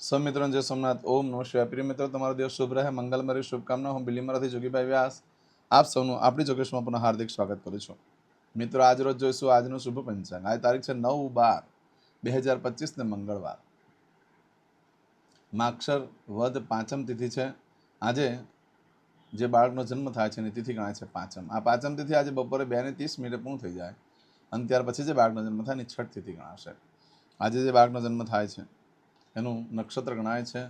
સૌ મિત્રોને જય સોમનાથ. ઓમ નો શિવાય. પ્રિય મિત્રો, તમારો દિવસ શુભ રહે. મંગલમય શુભકામના. હું બિલીમરાથી જોગીભાઈ વ્યાસ. આપ સૌનું આપણી જોગેશમાં પુનઃ હાર્દિક સ્વાગત કરું છું. મિત્રો, આજ રોજ જોઈશું આજનું શુભ પંચાંગ. આજ તારીખ છે નવ બાર, બે હજાર પચીસ ને મંગળવાર. માક્ષર વદ પાંચમ તિથિ છે. આજે જે બાળકનો જન્મ થાય છે એની તિથિ ગણાય છે પાંચમ. આ પાંચમ તિથિ આજે બપોરે બે ને ત્રીસ મિનિટે પૂર્ણ થઈ જાય. અને ત્યાર પછી જે બાળકનો જન્મ થાય એની છઠ તિથિ ગણાશે. આજે જે બાળકનો જન્મ થાય છે એનું નક્ષત્ર ગણાય છે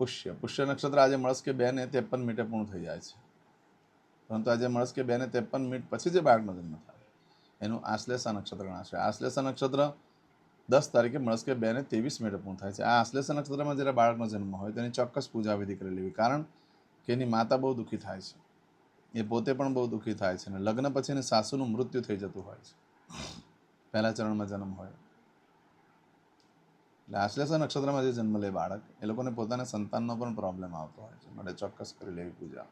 પુષ્ય. પુષ્ય નક્ષત્ર આજે મળસ્કે બે ને ત્રેપન મિનિટે પૂર્ણ થઈ જાય છે. પરંતુ આજે મળસ્કે બે ને ત્રેપન મિનિટ પછી જે બાળકનો જન્મ થાય, એનું આશ્લેષા નક્ષત્ર ગણાશે. આશ્લેષા નક્ષત્ર દસ તારીખે મળસ્કે બે ને ત્રેવીસ મિનિટે પૂર્ણ થાય છે. આ આશ્લેષા નક્ષત્રમાં જ્યારે બાળકનો જન્મ હોય, તેની ચોક્કસ પૂજા વિધિ કરી લેવી કારણ કે એની માતા બહુ દુઃખી થાય છે. એ પોતે પણ બહુ દુઃખી થાય છે અને લગ્ન પછી એની સાસુનું મૃત્યુ થઈ જતું હોય છે. પહેલા ચરણમાં જન્મ હોય. એટલે આશ્લેષા નક્ષત્રમાં જે જન્મ લે બાળક, એ લોકોને પોતાના સંતાનનો પણ પ્રોબ્લેમ આવતો હોય છે. માટે ચોક્કસ કરી લેવી પૂજા.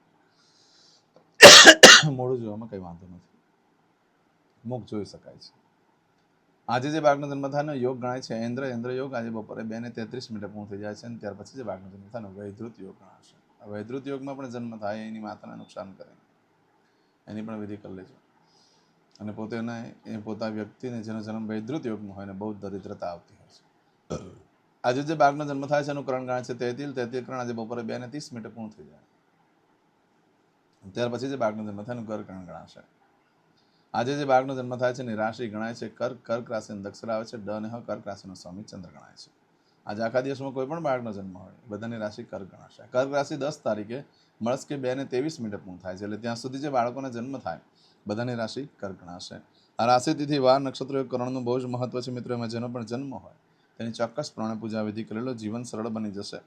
મોડું જોવામાં કંઈ વાંધો નથી. મુખ જોઈ શકાય છે. આજે જે બાળકનો જન્મ થાય યોગ ગણાય છે. ઇન્દ્ર ઇન્દ્ર યોગ આજે બપોરે બે ને તેત્રીસ મિનિટે પૂર્ણ થઈ જાય છે અને ત્યાર પછી જે બાળકનો જન્મ થાય ને વૈધૃત યોગ ગણાશે. વૈધૃત યોગમાં પણ જન્મ થાય, એની માતાને નુકસાન કરે. એની પણ વિધિ કરી લેજો. અને પોતે એ પોતા વ્યક્તિને જેનો જન્મ વૈધૃત યોગમાં હોય ને બહુ દરિદ્રતા આવતી હોય છે. આજે જે બાળકનો જન્મ થાય છે એનું કરણ ગણાય છે તેતિલ તેતિલ કરણ આજે બપોરે બે ને ત્રીસ મિનિટે પૂર્ણ થઈ જાય. ત્યાર પછી જે બાળકનો જન્મ થાય એનું કર કરણ ગણાશે. આજે જે બાળકનો જન્મ થાય છે એની રાશિ ગણાય છે કર્ક કર્ક રાશિનો દક્ષર આવે છે, ડ અને હ કર્ક રાશિનો સ્વામી ચંદ્ર ગણાય છે. આજે આખા દિવસમાં કોઈ પણ બાળકનો જન્મ હોય, બધાની રાશિ કર્ક ગણાશે. કર્ક રાશિ દસ તારીખે મળસ કે બે ને ત્રેવીસ મિનિટે પૂર્ણ થાય છે, એટલે ત્યાં સુધી જે બાળકોનો જન્મ થાય, બધાની રાશિ કર્ક ગણાશે. આ રાશિ તિથિ વાર નક્ષત્ર કરણનું બહુ જ મહત્વ છે મિત્રો, એમાં જેનો પણ જન્મ હોય તેની ચોક્કસ પ્રમાણે પૂજા વિધિ કરેલો, જીવન સરળ બની જશે.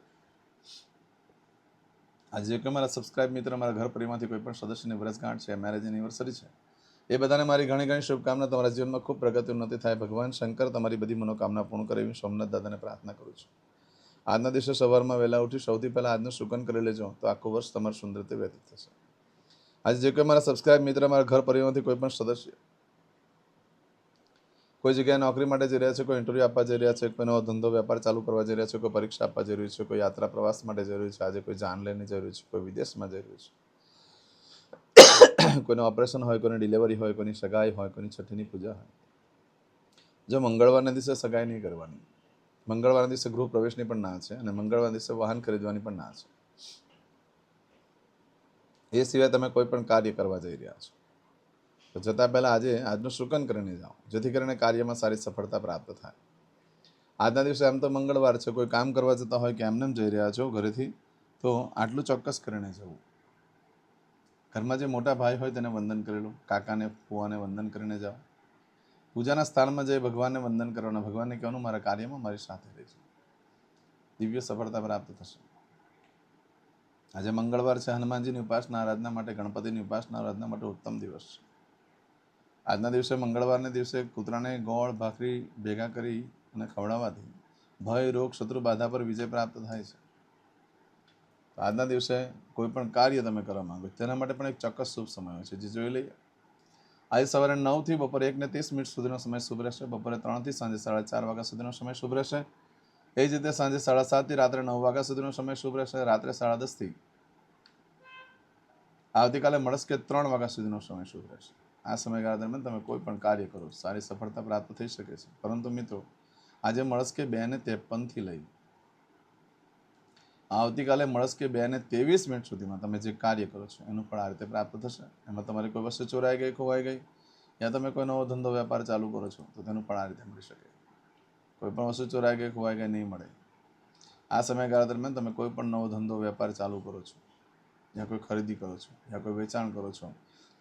આજે કે મારા સબસ્ક્રાઇબ મિત્ર મારા ઘર પરિવારમાંથી કોઈ પણ સદસ્યની વર્ષગાંઠ છે મેરેજ એનિવર્સરી છે, એ બધાને મારી ઘણી ઘણી શુભકામના. તમારા જીવનમાં ખૂબ પ્રગતિ ઉન્નતિ થાય. ભગવાન શંકર, તમારી બધી મનોકામના પૂર્ણ કરે એવી સોમનાથ દાદાને પ્રાર્થના કરું છું. આજના દિવસે સવારમાં વહેલા ઉઠી સૌથી પહેલાં આજનું સુકન કરી લેજો, તો આખું વર્ષ તમારું સુંદર રીતે વ્યતીત થશે. આજે જે કોઈ મારા સબસ્ક્રાઇબ મિત્ર મારા ઘર પરિવારમાંથી કોઈ પણ સદસ્ય કોઈ જગ્યાએ નોકરી માટે જઈ રહ્યા છે, કોઈ ઇન્ટરવ્યૂ આપવા જઈ રહ્યા છે, કોઈ નવો ધંધો, વેપાર ચાલુ કરવા જઈ રહ્યા છે, કોઈ પરીક્ષા આપવા જરૂરી છે, કોઈ યાત્રા પ્રવાસ માટે જરૂરી છે, આજે કોઈ જાન લેની જરૂરી છે, કોઈ વિદેશમાં જરૂરી છે. કોઈનું ઓપરેશન હોય, કોઈની ડિલિવરી હોય, કોઈની સગાઈ હોય, કોઈની છઠ્ઠીની પૂજા હોય. જો મંગળવારના દિવસે સગાઈ નહીં કરવાની, મંગળવારના દિવસે ગૃહ પ્રવેશની પણ ના છે અને મંગળવારના દિવસે વાહન ખરીદવાની પણ ના છે. એ સિવાય તમે કોઈ પણ કાર્ય કરવા જઈ રહ્યા છો. તો જતાં પહેલાં આજે આજનું શુકન કરીને જાઓ, જેથી કરીને કાર્યમાં સારી સફળતા પ્રાપ્ત થાય. આજના દિવસે એમ તો મંગળવાર છે, કોઈ કામ કરવા જતા હોય કે એમને એમ જઈ રહ્યા છો ઘરેથી, તો આટલું ચોક્કસ કરીને જવું. ઘરમાં જે મોટા ભાઈ હોય તેને વંદન કરેલું કાકાને, ફુવાને વંદન કરીને જાઓ. પૂજાના સ્થાનમાં જઈ ભગવાનને વંદન કરવાના ભગવાનને કહેવાનું, મારા કાર્યમાં મારી સાથે રહેજો. દિવ્ય સફળતા પ્રાપ્ત થશે. આજે મંગળવાર છે, હનુમાનજીની ઉપાસના, આરાધના માટે ગણપતિની ઉપાસના, આરાધના માટે ઉત્તમ દિવસ છે. આજના દિવસે મંગળવારને દિવસે કૂતરાને ગોળ, ભાખરી ભેગા કરી અને ખવડાવવાથી ભય, રોગ, શત્રુ બાધા પર વિજય પ્રાપ્ત થાય છે. આજના દિવસે કોઈ પણ કાર્ય તમે કરવા માંગો તેના માટે પણ એક ચોક્કસ શુભ સમય હોય છે. જે, જોઈ લઈએ. આજે સવારે નવથી બપોરે એકને ત્રીસ મિનિટ સુધીનો સમય શુભ રહેશે. બપોરે ત્રણથી સાંજે સાડા ચાર વાગ્યા સુધીનો સમય શુભ રહેશે. એ જ રીતે સાંજે સાડા સાતથી રાત્રે નવ વાગ્યા સુધીનો સમય શુભ રહેશે. રાત્રે સાડા દસથી આવતીકાલે મળસ્કે ત્રણ વાગ્યા સુધીનો સમય શુભ રહેશે. આ સમયગાળા દરમિયાન તમે કોઈ પણ કાર્ય કરો, સારી સફળતા પ્રાપ્ત થઈ શકે છે. પરંતુ મિત્રો, આજે મળસ્કે બે ને ત્રેપનથી લઈ આવતીકાલે મળસ્કે બે ને ત્રેવીસ મિનિટ સુધીમાં તમે જે કાર્ય કરો છો, એનું પણ આ રીતે પ્રાપ્ત થશે. એમાં તમારી કોઈ વસ્તુ ચોરાઈ ગઈ, ખોવાઈ ગઈ, યા તમે કોઈ નવો ધંધો, વેપાર ચાલુ કરો છો, તો તેનું પણ આ રીતે મળી શકે. કોઈ પણ વસ્તુ ચોરાઈ ગઈ, ખોવાઈ ગઈ, નહીં મળે. આ સમયગાળા દરમિયાન તમે કોઈ પણ નવો ધંધો, વેપાર ચાલુ કરો છો, યા કોઈ ખરીદી કરો છો, યા કોઈ વેચાણ કરો છો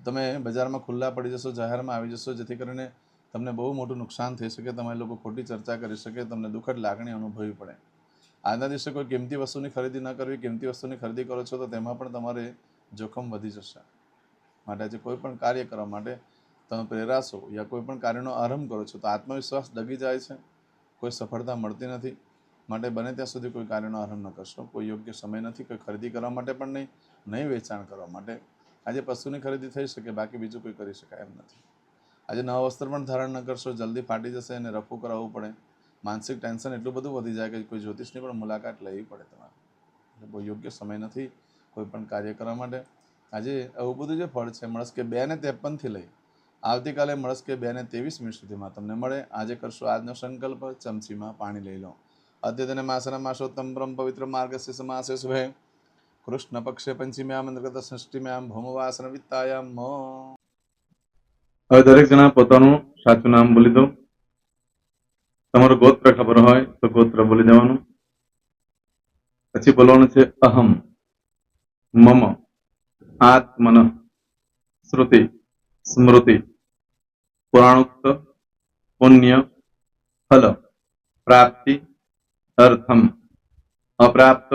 તમે બજારમાં ખુલ્લા પડી જશો, જાહેરમાં આવી જશો, જેથી કરીને તમને બહુ મોટું નુકસાન થઈ શકે તમે લોકો ખોટી ચર્ચા કરી શકે, તમને દુઃખદ લાગણી અનુભવવી પડે. આજના દિવસે કોઈ કિંમતી વસ્તુની ખરીદી ન કરવી, કિંમતી વસ્તુની ખરીદી કરો છો તો તેમાં પણ તમારે જોખમ વધી જશે. માટે આજે કોઈ પણ કાર્ય કરવા માટે તમે પ્રેરાશો યા કોઈ પણ કાર્યનો આરંભ કરો છો તો આત્મવિશ્વાસ ડગી જાય છે, કોઈ સફળતા મળતી નથી. માટે બને ત્યાં સુધી કોઈ કાર્યનો આરંભ ન કરશો, કોઈ યોગ્ય સમય નથી, કોઈ ખરીદી કરવા માટે પણ નહીં નહીં વેચાણ કરવા માટે આજે પશુની ખરીદી થઈ શકે, બાકી બીજું કોઈ કરી શકાય એમ નથી. આજે નવા વસ્ત્ર પણ ધારણ ન કરશો, જલ્દી ફાટી જશે અને રફું કરાવવું પડે. માનસિક ટેન્શન એટલું બધું વધી જાય કે કોઈ જ્યોતિષની પણ મુલાકાત લેવી પડે તમારે. એટલે બહુ યોગ્ય સમય નથી કોઈ પણ કાર્ય કરવા માટે. આજે આવું બધું જે ફળ છે મળસ્કે બે ને ત્રેપનથી લઈ, આવતીકાલે મળસ્કે બે ને ત્રેવીસ મિનિટ સુધીમાં તમને મળે. આજે કરશો આજનો સંકલ્પ, ચમચીમાં પાણી લઈ લો. અદ્યતને માસના માસોત્તમ પરમ પવિત્ર માર્ગસ્ય સમાસે શુભે કૃષ્ણ પક્ષે પંચમ્યામ અંતર્ગત ષષ્ઠીમ્યામ ભૌમવાસન વિત્તાયામ હવે દરેક જણા પોતાનું સાચું નામ બોલી દો. તમારું ગોત્ર ખબર હોય તો ગોત્ર બોલી દેવાનું. પછી બોલવાનું છે અહમ, મમ, આત્મન, શ્રુતિ, સ્મૃતિ, પુરાણોક્ત, પુણ્ય, ફલ, પ્રાપ્તિ, અર્થમ, અપ્રાપ્ત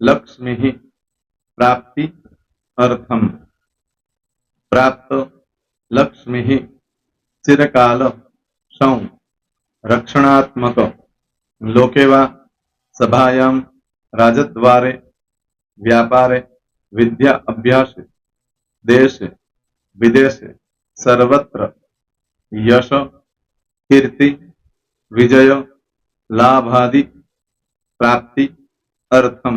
લક્ષ્મી પ્રાપ્તિ અર્થમ પ્રાપ્ત લક્ષ્મી ચિરકાલ સૌ રક્ષણાત્મક લોકેવા સભાયામ રાજદ્વારે વ્યાપારે વિદ્યા અભ્યાસે દેશે વિદેશે સર્વત્ર યશ કીર્તિ વિજય લાભાદિ પ્રાપ્તિ અર્થમ